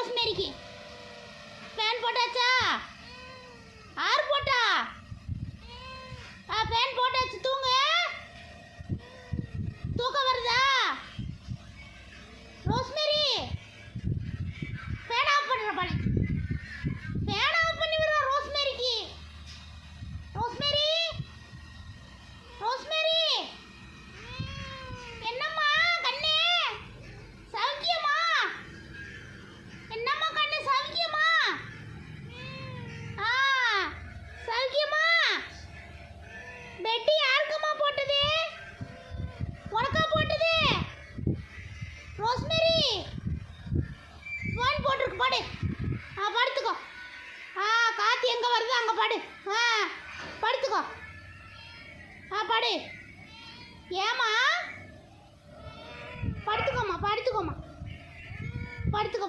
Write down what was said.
ரோஸ்மேரிக்கு. Fan போட்டாச்சா? R போட்டா? ஆ fan போட்டாச்சு. தூங்கு. தூக்கம் வருதா? ரோஸ்மேரி பேனா ஆஃப் பண்ணுற பாரு ஃபேன் ரோஸ்மெரி! ஃபோன் போட்டிருக்கு பாடு. ஆ படுத்துக்கோ. ஆ காற்று எங்கே வருது? அங்கே பாடு. ஆ படுத்துக்கோ. ஆ பாடு. ஏமா படுத்துக்கோமா படுத்துக்கோமா படுத்துக்கோ